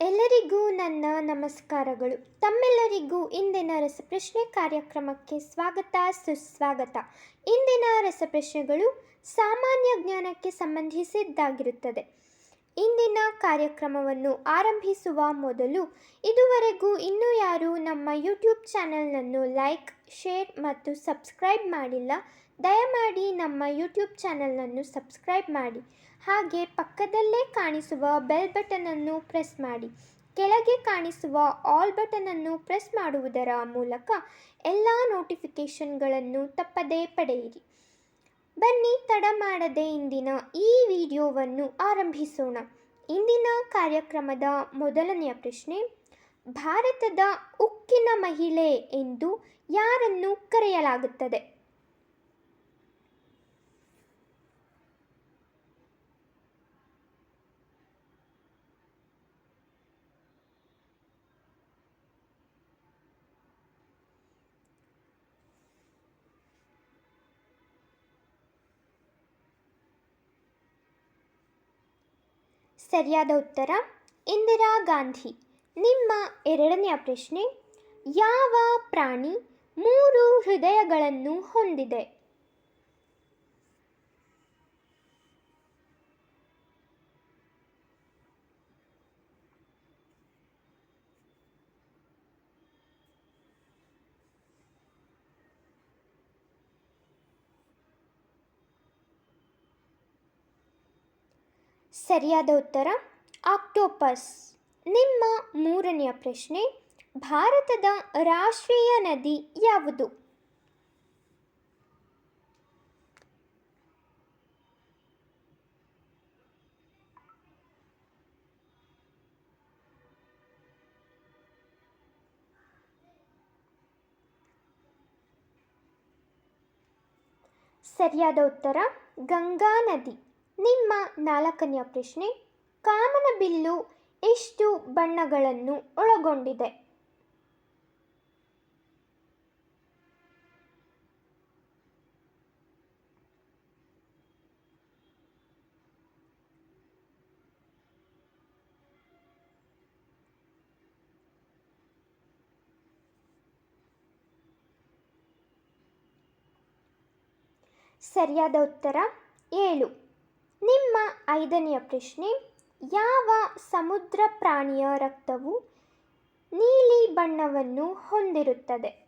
ಎಲ್ಲರಿಗೂ ನನ್ನ ನಮಸ್ಕಾರಗಳು. ತಮ್ಮೆಲ್ಲರಿಗೂ ಇಂದಿನ ರಸಪ್ರಶ್ನೆ ಕಾರ್ಯಕ್ರಮಕ್ಕೆ ಸ್ವಾಗತ, ಸುಸ್ವಾಗತ. ಇಂದಿನ ರಸಪ್ರಶ್ನೆಗಳು ಸಾಮಾನ್ಯ ಜ್ಞಾನಕ್ಕೆ ಸಂಬಂಧಿಸಿದ್ದಾಗಿರುತ್ತದೆ. ಇಂದಿನ ಕಾರ್ಯಕ್ರಮವನ್ನು ಆರಂಭಿಸುವ ಮೊದಲು ಇದುವರೆಗೂ ಇನ್ನೂ ಯಾರು ನಮ್ಮ ಯೂಟ್ಯೂಬ್ ಚಾನಲ್ನನ್ನು ಲೈಕ್, ಶೇರ್ ಮತ್ತು ಸಬ್ಸ್ಕ್ರೈಬ್ ಮಾಡಿಲ್ಲ. ದಯಮಾಡಿ ನಮ್ಮ ಯೂಟ್ಯೂಬ್ ಚಾನಲನ್ನು ಸಬ್ಸ್ಕ್ರೈಬ್ ಮಾಡಿ, ಹಾಗೆ ಪಕ್ಕದಲ್ಲೇ ಕಾಣಿಸುವ ಬೆಲ್ ಬಟನನ್ನು ಪ್ರೆಸ್ ಮಾಡಿ. ಕೆಳಗೆ ಕಾಣಿಸುವ ಆಲ್ ಬಟನನ್ನು ಪ್ರೆಸ್ ಮಾಡುವುದರ ಮೂಲಕ ಎಲ್ಲ ನೋಟಿಫಿಕೇಷನ್ಗಳನ್ನು ತಪ್ಪದೇ ಪಡೆಯಿರಿ. ಬನ್ನಿ, ತಡ ಮಾಡದೆ ಇಂದಿನ ಈ ವಿಡಿಯೋವನ್ನು ಆರಂಭಿಸೋಣ. ಇಂದಿನ ಕಾರ್ಯಕ್ರಮದ ಮೊದಲನೆಯ ಪ್ರಶ್ನೆ, ಭಾರತದ ಉಕ್ಕಿನ ಮಹಿಳೆ ಎಂದು ಯಾರನ್ನು ಕರೆಯಲಾಗುತ್ತದೆ? ಸರಿಯಾದ ಉತ್ತರ ಇಂದಿರಾ ಗಾಂಧಿ. ನಿಮ್ಮ ಎರಡನೆಯ ಪ್ರಶ್ನೆ ಯಾವ ಪ್ರಾಣಿ ಮೂರು ಹೃದಯಗಳನ್ನು ಹೊಂದಿದೆ? ಸರಿಯಾದ ಉತ್ತರ ಆಕ್ಟೋಪಸ್. ನಿಮ್ಮ ಮೂರನೆಯ ಪ್ರಶ್ನೆ ಭಾರತದ ರಾಷ್ಟ್ರೀಯ ನದಿ ಯಾವುದು? ಸರಿಯಾದ ಉತ್ತರ ಗಂಗಾ ನದಿ. ನಿಮ್ಮ ನಾಲ್ಕನೆಯ ಪ್ರಶ್ನೆ ಕಾಮನಬಿಲ್ಲು ಎಷ್ಟು ಬಣ್ಣಗಳನ್ನು ಒಳಗೊಂಡಿದೆ? ಸರಿಯಾದ ಉತ್ತರ ಏಳು. ನಿಮ್ಮ ಐದನೆಯ ಪ್ರಶ್ನೆ ಯಾವ ಸಮುದ್ರ ಪ್ರಾಣಿಯ ರಕ್ತವು ನೀಲಿ ಬಣ್ಣವನ್ನು ಹೊಂದಿರುತ್ತದೆ?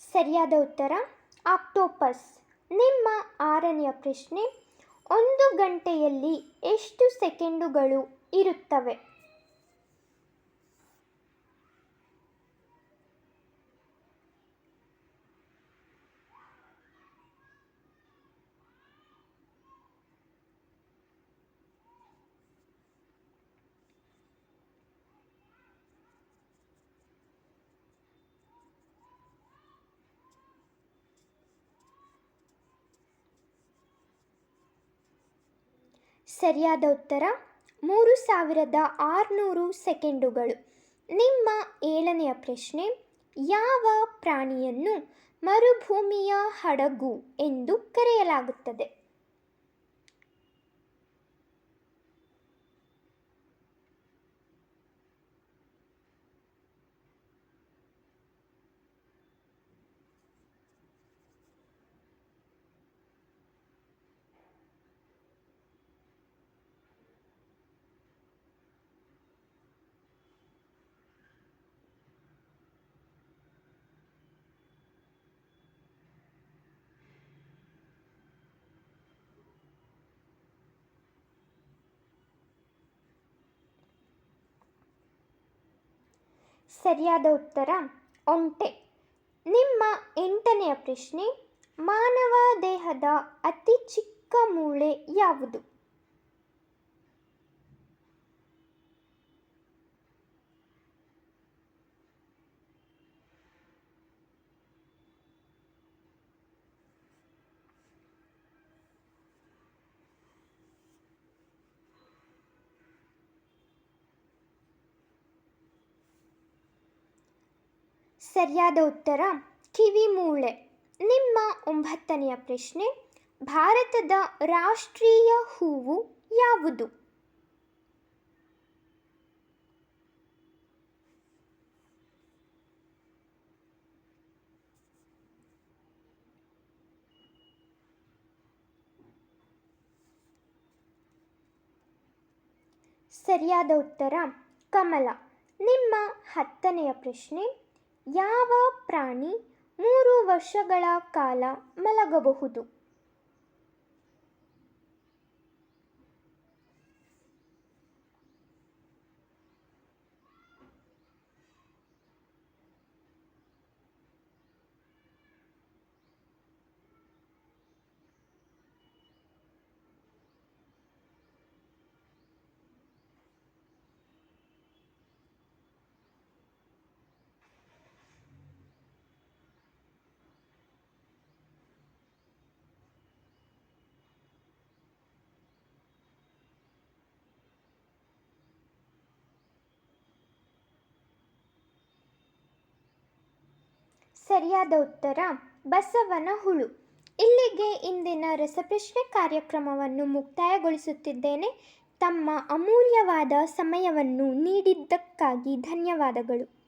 ಸರಿಯಾದ ಉತ್ತರ ಆಕ್ಟೋಪಸ್. ನಿಮ್ಮ ಆರನೆಯ ಪ್ರಶ್ನೆ ಒಂದು ಗಂಟೆಯಲ್ಲಿ ಎಷ್ಟು ಸೆಕೆಂಡುಗಳು ಇರುತ್ತವೆ? ಸರಿಯಾದ ಉತ್ತರ, ಮೂರು ಸಾವಿರದ ಆರುನೂರು ಸೆಕೆಂಡುಗಳು. ನಿಮ್ಮ ಏಳನೆಯ ಪ್ರಶ್ನೆ, ಯಾವ ಪ್ರಾಣಿಯನ್ನು ಮರುಭೂಮಿಯ ಹಡಗು ಎಂದು ಕರೆಯಲಾಗುತ್ತದೆ? ಸರಿಯಾದ ಉತ್ತರ ಒಂಟೆ. ನಿಮ್ಮ ಎಂಟನೆಯ ಪ್ರಶ್ನೆ ಮಾನವ ದೇಹದ ಅತಿ ಚಿಕ್ಕ ಮೂಳೆ ಯಾವುದು? ಸರಿಯಾದ ಉತ್ತರ, ಕಿವಿ ಮೂಳೆ. ನಿಮ್ಮ ಒಂಬತ್ತನೆಯ ಪ್ರಶ್ನೆ, ಭಾರತದ ರಾಷ್ಟ್ರೀಯ ಹೂವು ಯಾವುದು? ಸರಿಯಾದ ಉತ್ತರ, ಕಮಲ. ನಿಮ್ಮ ಹತ್ತನೆಯ ಪ್ರಶ್ನೆ ಯಾವ ಪ್ರಾಣಿ ಮೂರು ವರ್ಷಗಳ ಕಾಲ ಮಲಗಬಹುದು? ಸರಿಯಾದ ಉತ್ತರ ಬಸವನ ಹುಳು. ಇಲ್ಲಿಗೆ ಇಂದಿನ ರಸಪ್ರಶ್ನೆ ಕಾರ್ಯಕ್ರಮವನ್ನು ಮುಕ್ತಾಯಗೊಳಿಸುತ್ತಿದ್ದೇನೆ. ತಮ್ಮ ಅಮೂಲ್ಯವಾದ ಸಮಯವನ್ನು ನೀಡಿದ್ದಕ್ಕಾಗಿ ಧನ್ಯವಾದಗಳು.